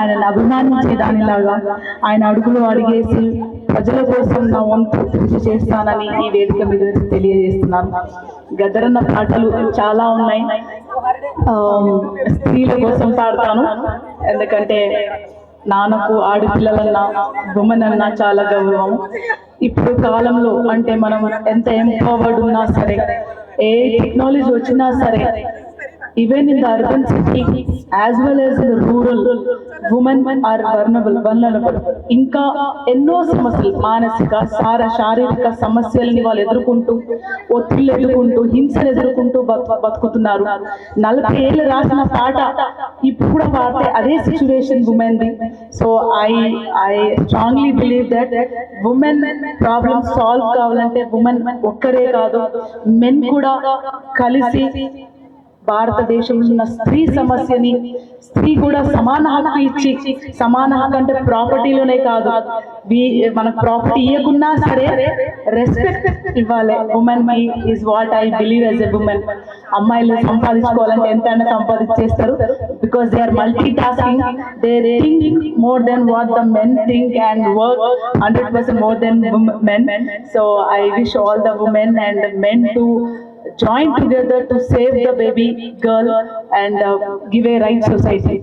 ఆయనను అభిమానించే దానిలాగా ఆయన అడుగులు అడిగేసి ప్రజల కోసం నా వంతు కృషి చేస్తానని ఈ వేదిక మీద తెలియజేస్తున్నాను గదరన్న పాటలు చాలా ఉన్నాయి. స్త్రీల కోసం పాడతాను. ఎందుకంటే నాన్నకు ఆడపిల్లలన్నా ఉమెన్ చాలా గౌరవం. ఇప్పుడు కాలంలో అంటే మనం ఎంత ఎంపవర్డ్ ఉన్నా సరే ఏ టెక్నాలజీ వచ్చినా సరే even in the urban city as well as in rural women are vulnerable vulnerable ఇంకా ఎన్నో సమస్యలు మానసిక సార శారీరక సమస్యల్ని వాళ్ళు ఎదుర్కొంటూ ఒత్తిళ్ళు ఎదుర్కొంటూ హింసలు ఎదుర్కొంటూ బతుకుతున్నారు. నలభై ఏళ్ళు రాసిన పాట ఇప్పుడు పాడితే అదే situation women the so I I strongly believe that women problem solve కావాలంటే ఉమెన్ ఒక్కరే కాదు మెన్ కూడా కలిసి భారతదేశంలో ఉన్న స్త్రీ సమస్యని స్త్రీ కూడా సమాన హక్కు ఇచ్చి సమాన హక్కు అంటే ప్రాపర్టీలోనే కాదు. వీ- మనకు ప్రాపర్టీ ఇవ్వకున్నా సరే రెస్పెక్ట్ ఇవ్వాలి. Women my is what I believe is a women అమ్మాయిలు సంపాదించుకోవాలంటే ఎంతైనా సంపాదించేస్తారు. Because they are multitasking they think more than what the men think and work hundred percent more than men so I wish all the women and men to join together to save the baby girl and uh, give a right society.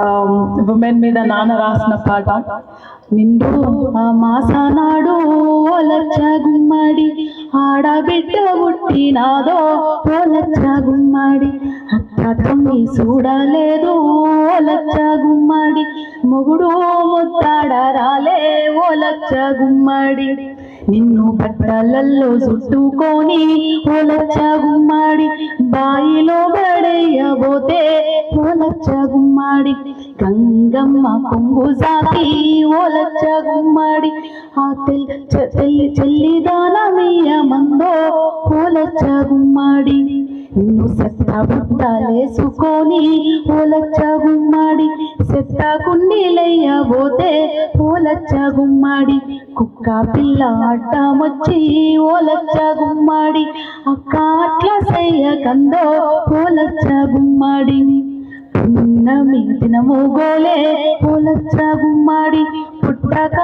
Um, women మీద నాన్న రాసిన పాట నిండు ఆ మాసనాడు ఓలచ్చ గుమ్మడి ఆడబిడ్డ పుట్టినాదో ఓలచ్చ గుమ్మడి అత్త తమ్మి చూడలేదు ఓలచ్చ గుమ్మడి మొగుడు ముత్తాడ రాలే ఓలచ్చ గుమ్మడి నిన్ను బట్టలల్లో చుట్టుకొని ఓలచ్చ గుమ్మాడి బాయిలో పడేయబోతే ఓలచ్చ గుమ్మాడి గంగమ్మ కొంగు సాకి ఓలచ్చ గుమ్మాడి ఆ తెల్లి చెల్లి దానమీయ మందో ఓలచ్చ గుమ్మాడి నిన్ను సెత్త పుట్టాలేసుకొని ఓలచ్చ గుమ్మాడి సెత్త కుండీలయ్యబోతే ఓలచ్చ గుమ్మాడి కుక్క పిల్ల అడ్డమొచ్చి ఓలచ్చ గుమ్మాడి అక్క అట్లా చెయ్యకందో ఓలచ్చ గుమ్మాడి పున్నమి దినము గోలే ఓలచ్చ గుమ్మాడి పుట్ట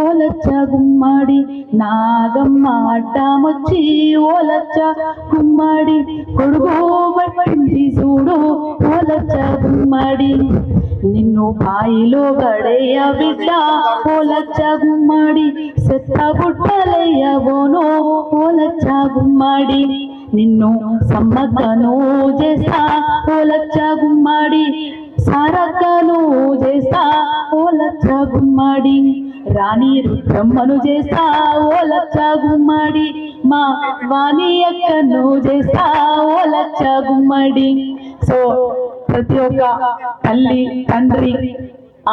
ఓలచ్చ గుమ్మడి. నాగమ్మ అడ్డమొచ్చి ఓలచ్చ గుమ్మడి. కొడుకు పట్టింది చూడు ఓలచ్చ గుమ్మడి. నిన్ను బాయిలో గడయ్య బిడ్డ ఓలచ్చ గుమ్మడి. సెత్త బుట్టలయ్యబోను ఓలచ్చ గుమ్మడి. నిన్ను సమ్మక్కను చేస్తా ఓలచ్చ గుమ్మడి. సారక్కను చేస్తా ఓలచ్చ గుమ్మడి. రాణి రుద్రమ్మను చేస్తా ఓలచ్చ గుమ్మడి. మా వాణి అక్కను చేస్తా ఓలచ్చ గుమ్మడి. సో ప్రతి ఒక్క తల్లి తండ్రి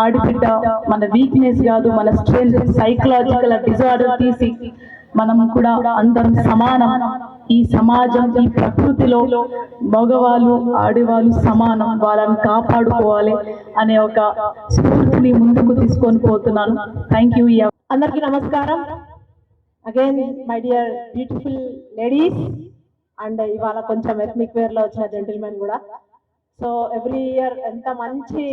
ఆడబిడ్డ మన వీక్నెస్ కాదు మన స్ట్రెంత్ సైకలాజికల్ డిజార్డర్ తీసి మనం కూడా అందరం సమానం. ఈ సమాజం ఈ ప్రకృతిలో మగవాళ్ళు ఆడవాళ్ళు సమానం. వాళ్ళని కాపాడుకోవాలి అనే ఒక స్ఫూర్తిని ముందుకు తీసుకొని పోతున్నాను. థ్యాంక్ యూ అందరికీ నమస్కారం. Again my dear beautiful ladies and ఇవాళ కొంచెం ఎథ్నిక్ వేర్లో వచ్చిన జెంటిల్మెన్ కూడా. సో ఎవ్రీ ఇయర్ ఎంత మంచి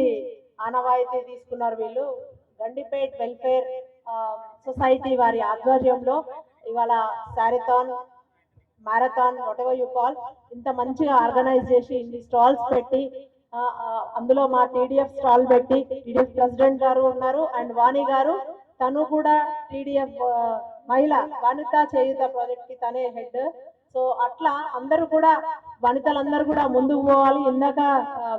ఆనవాయితీ తీసుకున్నారు వీళ్ళు. గండిపేట్ వెల్ఫేర్ సొసైటీ వారి ఆధ్వర్యంలో ఇవాళ sareethon marathon whatever you call ఇంత మంచిగా ఆర్గనైజ్ చేసి ఇన్ని స్టాల్స్ పెట్టి అందులో మా టీడీఎఫ్ స్టాల్ పెట్టి టీడీఎఫ్ ప్రెసిడెంట్ గారు ఉన్నారు అండ్ వాణి గారు. తను కూడా టీడీఎఫ్ మహిళ వనిత చేయుత ప్రాజెక్ట్కి తనే హెడ్ సో అట్లా అందరూ కూడా వనితలందరూ కూడా ముందుకు పోవాలి. ఇందాక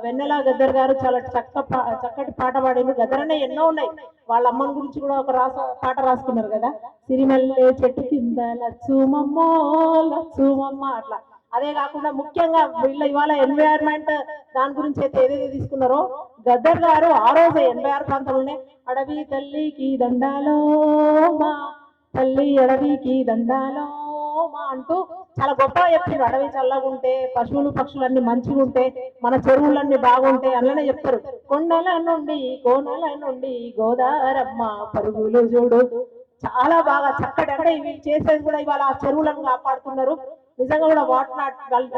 వెన్నెల గద్దర్ గారు చాలా చక్క చక్కటి పాట పాడారు గద్దరనే ఎన్నో ఉన్నాయి. వాళ్ళ అమ్మని గురించి కూడా ఒక రాస పాట రాసుకున్నారు కదా. సిరిమల్లె చెట్టు కింద లచ్చుమమ్మో లచ్చుమమ్మ అట్లా. అదే కాకుండా ముఖ్యంగా వీళ్ళ ఇవాళ ఎన్వైరన్మెంట్ దాని గురించి అయితే ఏదైతే తీసుకున్నారో గద్దర్ గారు ఆ రోజు ఎనభై ఆరు ప్రాంతంలోనే అడవి తల్లికి దండాలో మా తల్లి అడవికి దండాలో మా అంటూ చాలా గొప్పగా చెప్తారు అడవి చల్లగా ఉంటే పశువులు పక్షులన్నీ మంచిగా ఉంటే మన చెరువులన్నీ బాగుంటాయి అలానే చెప్తారు. కొండల నుండి కోనల నుండి గోదారమ్మ పరుగులు చూడు. చాలా బాగా చక్కటి అంటే ఇవి చేసేది కూడా ఇవాళ ఆ చెరువులను కాపాడుతున్నారు. నిజంగా కూడా వాటర్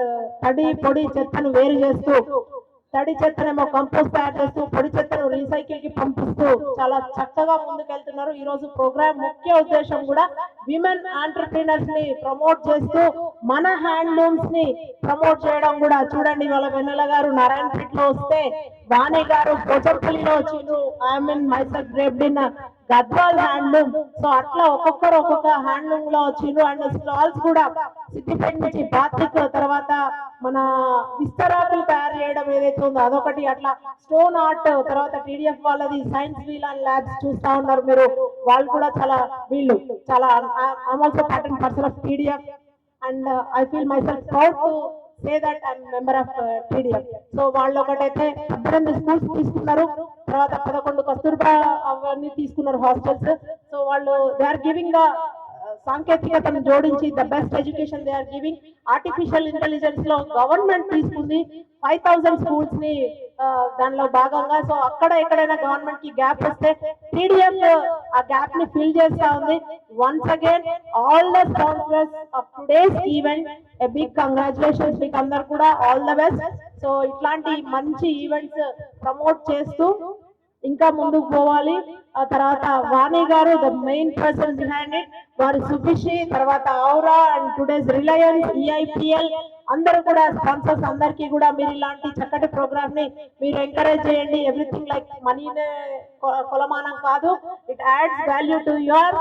తడి పొడి చెత్తను వేరు చేస్తూ తడి చెత్తనేమో కంపోస్ట్ తయారు చేస్తూ పొడి చెత్తను రీసైకిల్కి పంపిస్తూ చాలా చక్కగా ముందుకెళ్తున్నారు. ఈ రోజు ప్రోగ్రామ్ ముఖ్య ఉద్దేశం కూడా విమెన్ ఆంటర్ప్రీనర్స్ని ప్రమోట్ చేస్తూ మన హ్యాండ్లూమ్స్ని ప్రమోట్ చేయడం కూడా. చూడండి వాళ్ళ వెన్నెల గారు నారాయణ లో వస్తే వాణి గారు పోచంపల్లిలో వచ్చిండ్రు I mean Mysore grape dinner Gadwal handloom so అట్లా ఒక్కొక్కరు ఒక్కొక్క హ్యాండ్లూమ్లో వచ్చిండ్రు అండ్ స్టాల్స్ కూడా సిద్దిపేట నుంచి బాతిక్ తర్వాత మన విస్తరాకులు తయారు చేయడం ఏదైతే ఉందో అదొకటి. అట్లా స్టోన్ ఆర్ట్ తర్వాత టీడీఎఫ్ వాళ్ళది సైన్స్ వీల్ అండ్ ల్యాబ్స్ చూస్తా ఉన్నారు మీరు. వాళ్ళు కూడా చాలా వీళ్ళు చాలా I'm also pattern person of TDF and I feel myself proud to say that I'm member of TDM so వాళ్ళు ఒకటైతే పద్దెనిమిది స్కూల్స్ తీసుకున్నారు. తర్వాత పదకొండు కస్తూర్బా అవన్నీ తీసుకున్నారు హాస్టల్స్ సో వాళ్ళు దే ఆర్ గివింగ్ ద సాంకేతికతను జోడించి the best education they are giving artificial ఇంటెలిజెన్స్లో government తీసుకుంది. ఫైవ్ థౌసండ్ స్కూల్స్ని దానిలో భాగంగా. సో అక్కడ ఎక్కడైనా గవర్నమెంట్కి గ్యాప్ వస్తే టీడీఎఫ్ ఆ గ్యాప్ని ఫిల్ చేస్తా ఉంది. Once again all the sponsors of today's event a big congratulations మీకు అందరు కూడా. ఆల్ ద బెస్ట్ సో ఇట్లాంటి మంచి ఈవెంట్స్ ప్రమోట్ చేస్తూ ఇంకా ముందుకు పోవాలి. ఆ తర్వాత Vani garu the main person behind it వారి సుభిషి తర్వాత Aura and today's Reliance EIPL అందరూ కూడా స్పాన్సర్స్ అందరికీ కూడా మీరు ఇలాంటి చక్కటి ప్రోగ్రామ్ని మీరు ఎంకరేజ్ చేయండి. ఎవ్రీథింగ్ లైక్ మనీనే కొలమానం కాదు. It adds value to your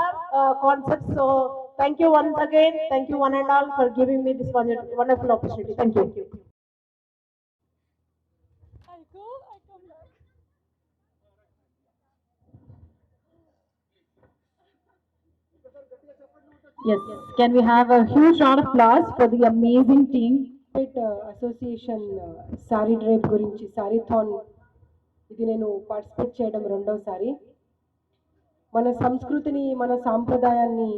concept so thank you once again thank you one and all for giving me this wonderful opportunity thank you Yes, can we have a huge round of applause for the amazing team? State association saree drive గురించి sareethon ఇది నేను participate చేయడం రెండవసారి మన సంస్కృతిని మన సాంప్రదాయాన్ని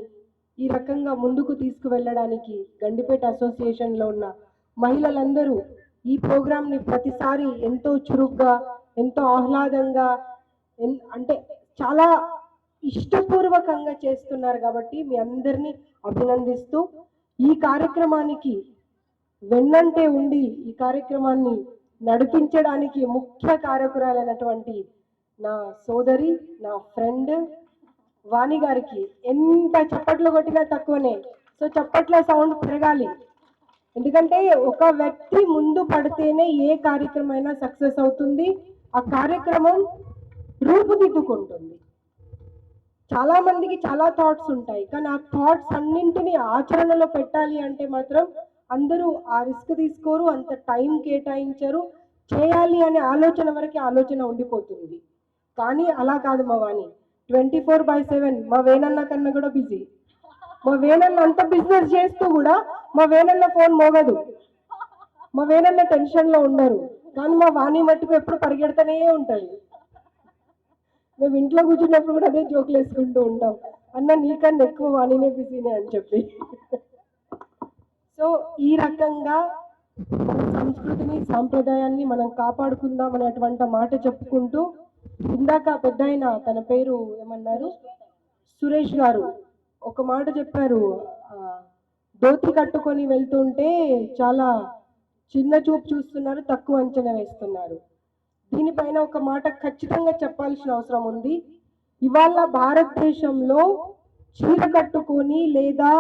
ఈ రకంగా ముందుకు తీసుకువెళ్ళడానికి గండిపేట అసోసియేషన్లో ఉన్న మహిళలందరూ ఈ ప్రోగ్రామ్ని ప్రతిసారి ఎంతో చురుగ్గా ఎంతో ఆహ్లాదంగా ఎన్- అంటే చాలా ఇష్టపూర్వకంగా చేస్తున్నారు కాబట్టి మీ అందరినీ అభినందిస్తూ ఈ కార్యక్రమానికి వెన్నంటే ఉండి ఈ కార్యక్రమాన్ని నడిపించడానికి ముఖ్య కారకురాలైనటువంటి నా సోదరి నా ఫ్రెండ్ వాణి గారికి ఎంత చప్పట్లు కొట్టినా తక్కువనే. సో చప్పట్ల సౌండ్ పెరగాలి. ఎందుకంటే ఒక వ్యక్తి ముందు పడితేనే ఏ కార్యక్రమం అయినా సక్సెస్ అవుతుంది. ఆ కార్యక్రమం రూపుదిద్దుకుంటుంది. చాలా మందికి చాలా థాట్స్ ఉంటాయి. కానీ ఆ థాట్స్ అన్నింటినీ ఆచరణలో పెట్టాలి అంటే మాత్రం అందరూ ఆ రిస్క్ తీసుకోరు అంత టైం కేటాయించరు. చేయాలి అనే ఆలోచన వరకు ఆలోచన ఉండిపోతుంది. కానీ అలా కాదు మా Vani twenty four by seven మా వేనన్న కన్నా కూడా బిజీ మా వేనన్న అంత బిజినెస్ చేస్తూ కూడా మా వేనన్న ఫోన్ మోగదు. మా వేనన్న టెన్షన్లో ఉండరు. కానీ మా వాణి మట్టుకు ఎప్పుడు పరిగెడతానే ఉంటుంది మేము ఇంట్లో కూర్చున్నప్పుడు కూడా అదే జోకులు వేసుకుంటూ ఉంటాం. అన్న నీకన్నా ఎక్కువ వాణినే బిజీనే అని చెప్పి. సో ఈ రకంగా సంస్కృతిని సాంప్రదాయాన్ని మనం కాపాడుకుందాం అనేటువంటి మాట చెప్పుకుంటూ ఇందాక పెద్ద తన పేరు ఏమన్నారు? సురేష్ గారు ఒక మాట చెప్పారు. దోతి ధోతి కట్టుకొని వెళ్తుంటే చాలా చిన్న చూపు చూస్తున్నారు తక్కువ అంచనా వేస్తున్నారు. దీనిపైన ఒక మాట ఖచ్చితంగా చెప్పాల్సిన అవసరం ఉంది. ఇవాళ భారతదేశంలో చీర కట్టుకొని లేదా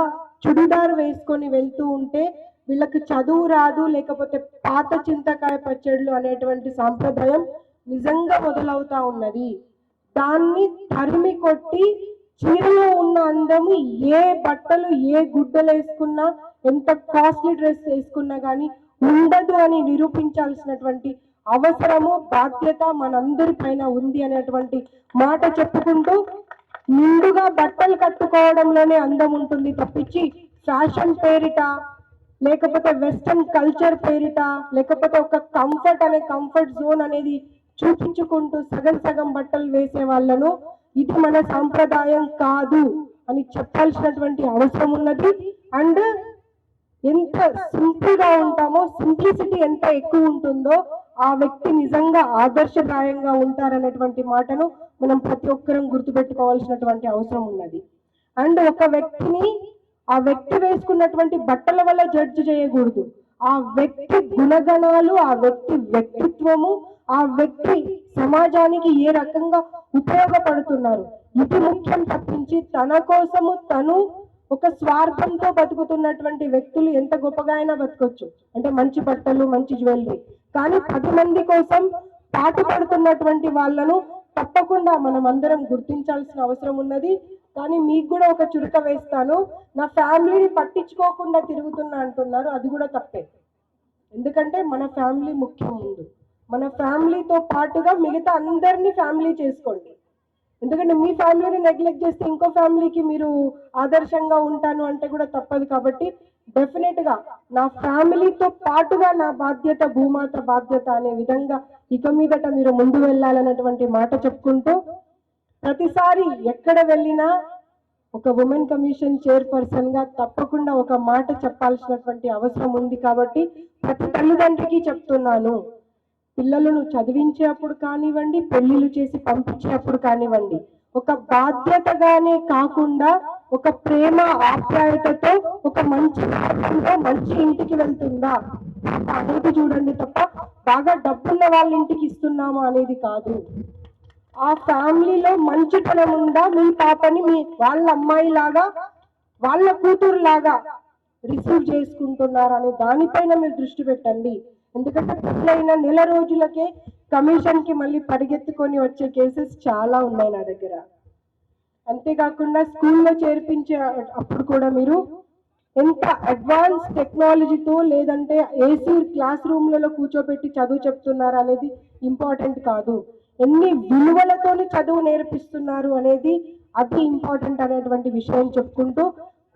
చుడిదార్ వేసుకొని వెళ్తూ ఉంటే వీళ్ళకి చదువు రాదు లేకపోతే పాత చింతకాయ పచ్చళ్ళు అనేటువంటి సాంప్రదాయం నిజంగా మొదలవుతా ఉన్నది. దాన్ని తరిమి కొట్టి చీరలో ఉన్న అందము ఏ బట్టలు ఏ గుడ్డలు వేసుకున్నా ఎంత కాస్ట్లీ డ్రెస్ వేసుకున్నా కానీ ఉండదు అని నిరూపించాల్సినటువంటి అవసరము బాధ్యత మనందరి పైన ఉంది అనేటువంటి మాట చెప్పుకుంటూ నిండుగా బట్టలు కట్టుకోవడంలోనే అందం ఉంటుంది తప్పించి ఫ్యాషన్ పేరిట లేకపోతే వెస్ట్రన్ కల్చర్ పేరిట లేకపోతే ఒక కంఫర్ట్ అనే కంఫర్ట్ జోన్ అనేది చూపించుకుంటూ సగం సగం బట్టలు వేసే వాళ్ళను ఇది మన సాంప్రదాయం కాదు అని చెప్పాల్సినటువంటి అవసరం ఉన్నది. అండ్ ఎంత సింపుల్గా ఉంటామో సింప్లిసిటీ ఎంత ఎక్కువ ఉంటుందో ఆ వ్యక్తి నిజంగా ఆదర్శప్రాయంగా ఉంటారనేటువంటి మాటను మనం ప్రతి ఒక్కరం గుర్తుపెట్టుకోవాల్సినటువంటి అవసరం ఉన్నది. అండ్ ఒక వ్యక్తిని ఆ వ్యక్తి వేసుకున్నటువంటి బట్టల వల్ల జడ్జ్ చేయకూడదు. ఆ వ్యక్తి గుణగణాలు ఆ వ్యక్తి వ్యక్తిత్వము ఆ వ్యక్తి సమాజానికి ఏ రకంగా ఉపయోగపడుతున్నారు? ఇది ముఖ్యం తప్పించి తన కోసము తను ఒక స్వార్థంతో బతుకుతున్నటువంటి వ్యక్తులు ఎంత గొప్పగా అయినా బతకొచ్చు. అంటే మంచి బట్టలు మంచి జ్యువెలరీ. కానీ పది మంది కోసం పాటు పడుతున్నటువంటి వాళ్ళను తప్పకుండా మనం అందరం గుర్తించాల్సిన అవసరం ఉన్నది. కానీ మీకు కూడా ఒక చురుక వేస్తాను. నా ఫ్యామిలీని పట్టించుకోకుండా తిరుగుతున్నా అంటున్నారు. అది కూడా తప్పే. ఎందుకంటే మన ఫ్యామిలీ ముఖ్యం ముందు. మన ఫ్యామిలీతో పాటుగా మిగతా అందరినీ ఫ్యామిలీ చేసుకోండి. ఎందుకంటే మీ ఫ్యామిలీని నెగ్లెక్ట్ చేస్తే ఇంకో ఫ్యామిలీకి మీరు ఆదర్శంగా ఉంటాను అంటే కూడా తప్పదు కాబట్టి డెఫినెట్గా నా ఫ్యామిలీతో పాటుగా నా బాధ్యత భూమాత బాధ్యత అనే విధంగా ఇక మీదట మీరు ముందు వెళ్ళాలన్నటువంటి మాట చెప్పుకుంటూ ప్రతిసారి ఎక్కడ వెళ్ళినా ఒక ఉమెన్ కమిషన్ చైర్పర్సన్గా తప్పకుండా ఒక మాట చెప్పాల్సినటువంటి అవసరం ఉంది కాబట్టి ప్రతి తల్లిదండ్రికి చెప్తున్నాను. పిల్లలను చదివించేప్పుడు కానివ్వండి పెళ్ళిళ్ళు చేసి పంపించేప్పుడు కానివ్వండి ఒక బాధ్యతగానే కాకుండా ఒక ప్రేమ ఆప్యాయతతో ఒక మంచి మంచి ఇంటికి వెళ్తుందా? అనేది చూడండి తప్ప బాగా డబ్బున్న వాళ్ళ ఇంటికి ఇస్తున్నామా అనేది కాదు. ఆ ఫ్యామిలీలో మంచితనం ఉందా? మీ పాపని మీ వాళ్ళ అమ్మాయి లాగా వాళ్ళ కూతురు లాగా రిసీవ్ చేసుకుంటున్నారా అనే దానిపైన మీరు దృష్టి పెట్టండి. ఎందుకంటే పెళ్ళైన నెల రోజులకే కమిషన్కి మళ్ళీ పరిగెత్తుకొని వచ్చే కేసెస్ చాలా ఉన్నాయి నా దగ్గర. అంతేకాకుండా స్కూల్లో చేర్పించే అప్పుడు కూడా మీరు ఎంత అడ్వాన్స్ టెక్నాలజీతో లేదంటే ఏసీ క్లాస్ రూమ్లలో కూర్చోబెట్టి చదువు చెప్తున్నారు అనేది ఇంపార్టెంట్ కాదు. ఎన్ని విలువలతోని చదువు నేర్పిస్తున్నారు అనేది అది ఇంపార్టెంట్ అనేటువంటి విషయం చెప్పుకుంటూ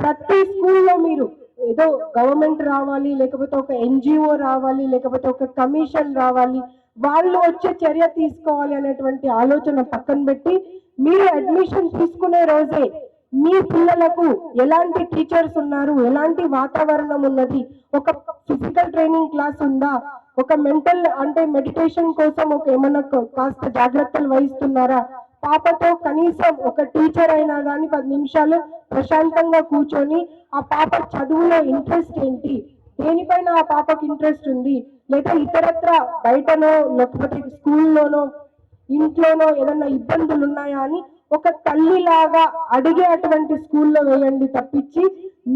ప్రతి స్కూల్లో మీరు ఏదో గవర్నమెంట్ రావాలి లేకపోతే ఒక ఎన్జిఓ రావాలి లేకపోతే ఒక కమిషన్ రావాలి వాళ్ళు వచ్చే చర్య తీసుకోవాలి అనేటువంటి ఆలోచన పక్కన పెట్టి మీరు అడ్మిషన్ తీసుకునే రోజే మీ పిల్లలకు ఎలాంటి టీచర్స్ ఉన్నారు ఎలాంటి వాతావరణం ఉన్నది ఒక ఫిజికల్ ట్రైనింగ్ క్లాస్ ఉందా ఒక మెంటల్ అంటే మెడిటేషన్ కోసం ఒక ఏమన్నా కాస్త జాగ్రత్తలు వహిస్తున్నారా పాపతో కనీసం ఒక టీచర్ అయినా కానీ పది నిమిషాలు ప్రశాంతంగా కూర్చొని ఆ పాప చదువులో ఇంట్రెస్ట్ ఏంటి? దేనిపైన ఆ పాపకి ఇంట్రెస్ట్ ఉంది? లేదా ఇతరత్ర బయటనో లేకపోతే స్కూల్లోనో ఇంట్లోనో ఏదన్నా ఇబ్బందులు ఉన్నాయా అని ఒక తల్లిలాగా అడిగే అటువంటి స్కూల్లో వేయండి తప్పించి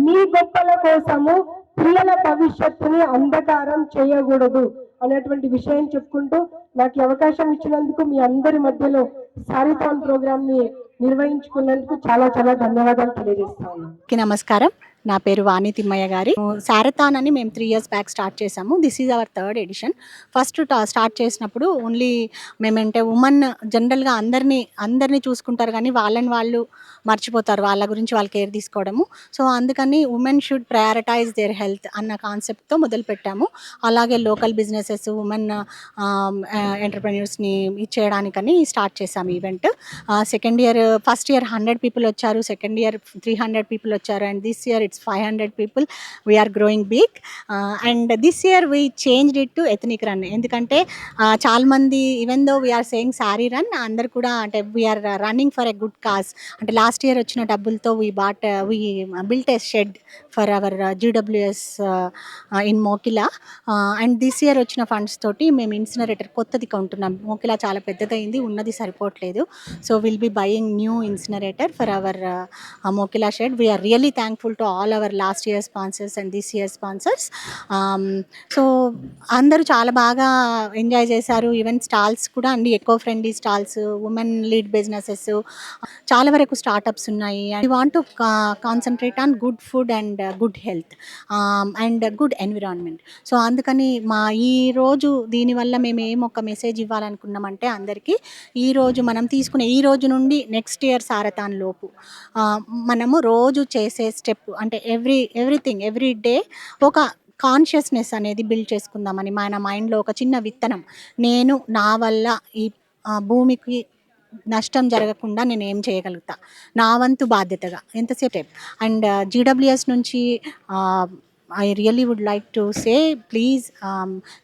మీ గొప్పల కోసము పిల్లల భవిష్యత్తుని అంధకారం చేయకూడదు. అనేటువంటి విషయం చెప్పుకుంటూ నాకు అవకాశం ఇచ్చినందుకు మీ అందరి మధ్యలో సారీథాన్ ప్రోగ్రామ్ని నిర్వహించుకున్నందుకు చాలా చాలా ధన్యవాదాలు తెలియజేస్తాను నమస్కారం. నా పేరు వాణి తిమ్మయ్య గారి. శారథాన్ అని మేము త్రీ ఇయర్స్ బ్యాక్ స్టార్ట్ చేసాము this is our third edition first start చేసినప్పుడు ఓన్లీ మేమంటే ఉమెన్ జనరల్గా అందరినీ అందరినీ చూసుకుంటారు కానీ వాళ్ళని వాళ్ళు మర్చిపోతారు. వాళ్ళ గురించి వాళ్ళు కేర్ తీసుకోవడము. సో అందుకని women should prioritize their health అన్న కాన్సెప్ట్తో మొదలుపెట్టాము అలాగే లోకల్ బిజినెసెస్ ఉమెన్ ఎంటర్ప్రెన్యూర్స్ని ఇచ్చేయడానికని స్టార్ట్ చేసాము event second year first year hundred people వచ్చారు. Second year three hundred people వచ్చారు. And this year it's five hundred people growing growing Uh, and this year we changed it to ethnic run ఎందుకంటే చాలా మంది even though we're saying saree run అందరు కూడా అంటే we're running for a good cause అంటే last year వచ్చిన డబ్బులతో we bought we built a shed for our GWS in Mokila and this year వచ్చిన ఫండ్స్ తోటి మేము ఇన్సినరేటర్ కొత్తది కొంటున్నాం. మోకిలా చాలా పెద్దదైంది ఉన్నది సరిపోవట్లేదు. So will be buying new incinerator for our Mokila shed we're really thankful to all our last year sponsors and this year sponsors so అందరూ చాలా బాగా ఎంజాయ్ చేశారు. ఈవెన్ స్టాల్స్ కూడా అండి eco friendly stalls women led businesses చాలా వరకు startups ఉన్నాయి. And want to concentrate on good food and good health and good environment. So అందుకని మా ఈరోజు దీనివల్ల మేము ఏం ఒక మెసేజ్ ఇవ్వాలనుకున్నామంటే అందరికీ ఈరోజు మనం తీసుకునే ఈ రోజు నుండి నెక్స్ట్ ఇయర్ సారథాన్ లోపు మనము రోజు చేసే స్టెప్ అంటే ఎవ్రీ ఎవ్రీథింగ్ ఎవ్రీ డే ఒక కాన్షియస్నెస్ అనేది బిల్డ్ చేసుకుందామని మన మైండ్లో ఒక చిన్న విత్తనం నేను నా వల్ల ఈ భూమికి నష్టం జరగకుండా నేను ఏం చేయగలుగుతా? నా వంతు బాధ్యతగా. ఎంతసేపు అండ్ uh, జీడబ్ల్యూఎస్ నుంచి I really would like to say please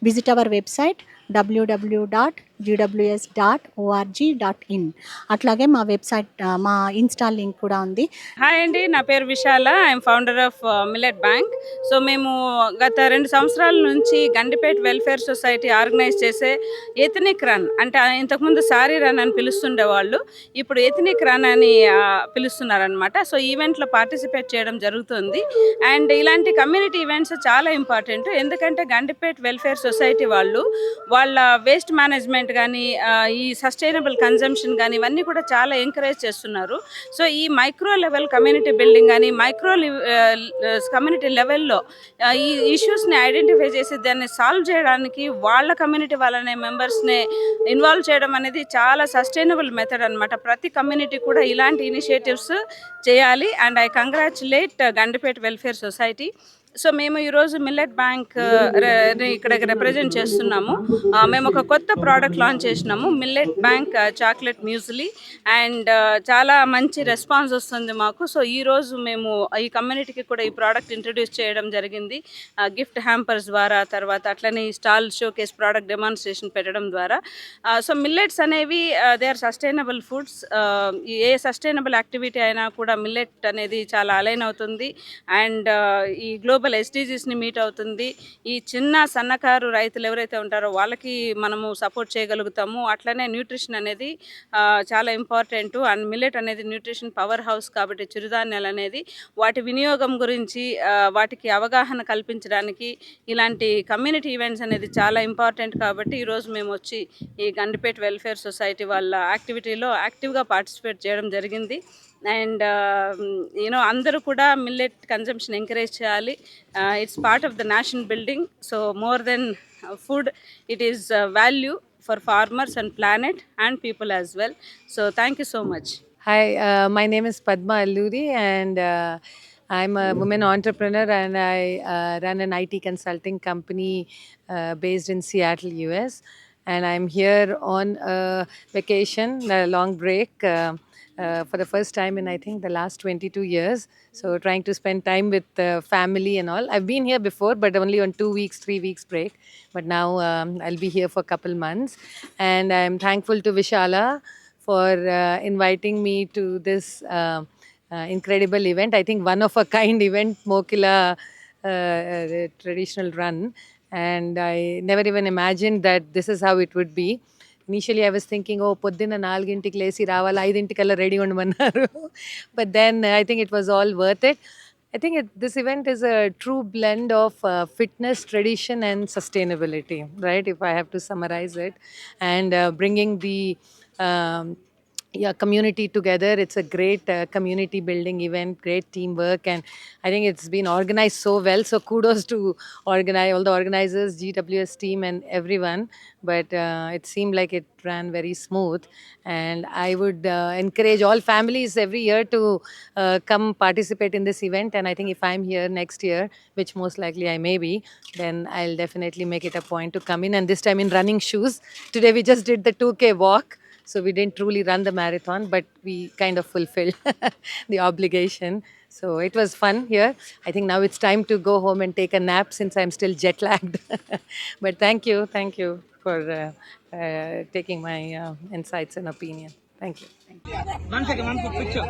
visit our website WW dot GWS dot ORG dot in అట్లాగే మా వెబ్సైట్ మా ఇన్స్టా లింక్ కూడా ఉంది. హాయ్ అండి నా పేరు Vishala. I'm founder of millet bank so మేము గత రెండు సంవత్సరాల నుంచి గండిపేట్ వెల్ఫేర్ సొసైటీ ఆర్గనైజ్ చేసే ఎథనిక్ రన్ అంటే ఇంతకుముందు సారీ రన్ అని పిలుస్తుండేవాళ్ళు. ఇప్పుడు ఎథనిక్ రన్ అని పిలుస్తున్నారనమాట సో ఈవెంట్లో పార్టిసిపేట్ చేయడం జరుగుతుంది. అండ్ ఇలాంటి కమ్యూనిటీ ఈవెంట్స్ చాలా ఇంపార్టెంట్ ఎందుకంటే గండిపేట్ వెల్ఫేర్ సొసైటీ వాళ్ళు వాళ్ళ వేస్ట్ మేనేజ్మెంట్ కానీ ఈ సస్టైనబుల్ కన్జంప్షన్ కానీ ఇవన్నీ కూడా చాలా ఎంకరేజ్ చేస్తున్నారు. సో ఈ మైక్రో లెవెల్ కమ్యూనిటీ బిల్డింగ్ కానీ మైక్రో కమ్యూనిటీ లెవెల్లో ఈ ఇష్యూస్ని ఐడెంటిఫై చేసి దాన్ని సాల్వ్ చేయడానికి వాళ్ళ కమ్యూనిటీ వాళ్ళనే మెంబర్స్ని ఇన్వాల్వ్ చేయడం అనేది చాలా సస్టైనబుల్ మెథడ్ అనమాట ప్రతి కమ్యూనిటీ కూడా ఇలాంటి ఇనిషియేటివ్స్ చేయాలి. And I congratulate Gandipet welfare society so మేము ఈరోజు మిల్లెట్ బ్యాంక్ ఇక్కడ రిప్రజెంట్ చేస్తున్నాము. Uh, మేము ఒక కొత్త ప్రోడక్ట్ లాంచ్ చేసినాము. Millet bank chocolate muesli and చాలా మంచి రెస్పాన్స్ వస్తుంది మాకు. సో ఈరోజు మేము uh, ఈ కమ్యూనిటీకి కూడా ఈ ప్రోడక్ట్ ఇంట్రడ్యూస్ చేయడం జరిగింది. Uh, గిఫ్ట్ హ్యాంపర్స్ ద్వారా తర్వాత అట్లనే ఈ స్టాల్ షోకేస్ ప్రోడక్ట్ డెమాన్స్ట్రేషన్ పెట్టడం ద్వారా. సో మిల్లెట్స్ అనేవి దే ఆర్ సస్టైనబుల్ ఫుడ్స్ ఏ సస్టైనబుల్ యాక్టివిటీ అయినా కూడా మిల్లెట్ అనేది చాలా అలైన్ అవుతుంది. అండ్ ఈ గ్లోబల్ ఎస్డీజీస్ని మీట్ అవుతుంది. ఈ చిన్న సన్నకారు రైతులు ఎవరైతే ఉంటారో వాళ్ళకి మనము సపోర్ట్ చేయగలుగుతాము. అట్లనే న్యూట్రిషన్ అనేది చాలా ఇంపార్టెంట్ అండ్ మిల్లెట్ అనేది న్యూట్రిషన్ పవర్ హౌస్ కాబట్టి చిరుధాన్యాలు అనేది వాటి వినియోగం గురించి వాటికి అవగాహన కల్పించడానికి ఇలాంటి కమ్యూనిటీ ఈవెంట్స్ అనేది చాలా ఇంపార్టెంట్ కాబట్టి ఈరోజు మేము వచ్చి ఈ గండిపేట వెల్ఫేర్ సొసైటీ వాళ్ళ యాక్టివిటీలో యాక్టివ్గా పార్టిసిపేట్ చేయడం జరిగింది. అండ్ యూనో అందరూ కూడా మిల్లెట్ కన్జంప్షన్ ఎంకరేజ్ చేయాలి it's part of the national building so more than food it is value for farmers and planet and people as well so thank you so much Hi, uh, my name is Padma Alluri, and uh, I'm a woman entrepreneur, and I uh, run an IT consulting company uh, based in Seattle, US. And I'm here on a vacation, a long break. Uh, uh, for the first time in I think the last 22 years. So trying to spend time with uh, family and all. I've been here before, but only on two weeks, three weeks break. But now um, I'll be here for a couple months, and I'm thankful to Vishala for uh, inviting me to this uh, uh, incredible event. I think one of a kind event, Mokila uh, uh, traditional run. And I never even imagined that this is how it would be. Initially, I was thinking, oh, పొద్దున్న నాలుగింటికి లేసి రావాలి ఐదింటికల్లా ready ఉండమన్నారు but then I think it was all worth it I think it, this event is a true blend of uh, fitness, tradition, and sustainability, right? If I have to summarize it, and uh, bringing the um, yeah community together. It's a great uh, community building event, great teamwork, and I think it's been organized so well. So kudos to organize all the organizers, GWS team, and everyone. But uh, it seemed like it ran very smooth, and I would uh, encourage all families every year to uh, come participate in this event. And I think if I'm here next year, which most likely I may be, then I'll definitely make it a point to come in. And this time in running shoes. Today we just did the 2K walk. So we didn't truly run the marathon, but we kind of fulfilled the obligation. So it was fun here. I think now it's time to go home and take a nap since I'm still jet lagged. but thank you, thank you for uh, uh, taking my uh, insights and opinion. Thank you. One second, one quick picture.